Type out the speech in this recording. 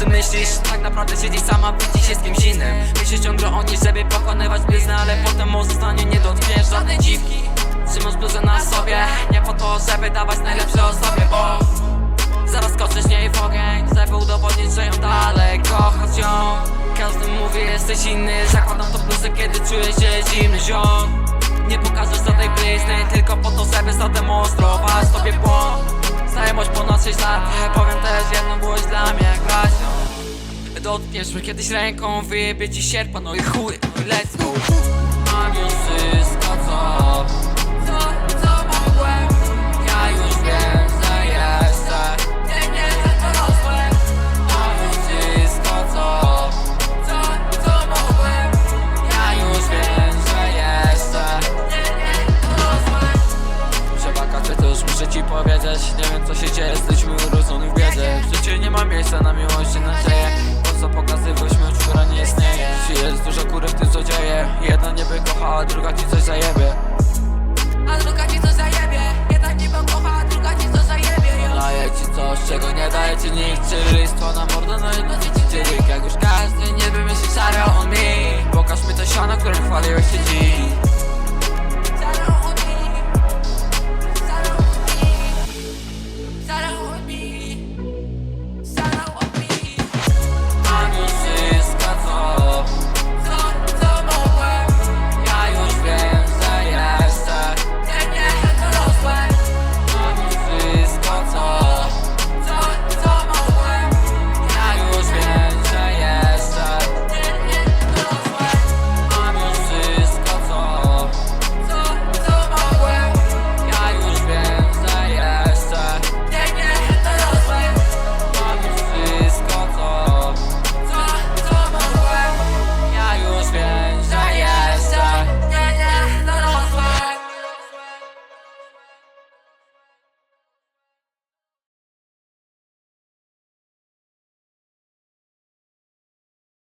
ty myślisz? Tak naprawdę siedzisz sama, widzisz się z kimś innym. Myślisz ciągle o niej, żeby pokonywać bliznę Ale potem o zostanie nie dotkniesz żadnej dziwki. Trzymasz bluzę na sobie Nie po to, żeby dawać najlepsze o sobie, bo Zaraz skoczysz niej w ogień. Żeby udowodnić, że ją dalej kochasz ją. Każdy mówi, jesteś inny. Zakładam to bluzę, kiedy czuję się zimny, ziom. Nie pokażesz żadnej blizny Tylko po to, żeby zademontrować tobie błąd. Znajomość po naszych lat Dotkniesz mnie kiedyś ręką Wyjebie ci sierpa, no i chuj Let's go. Mam już wszystko, co czego nie daje ci nikt Czyli na mordę, no i nosi ci ryk Jak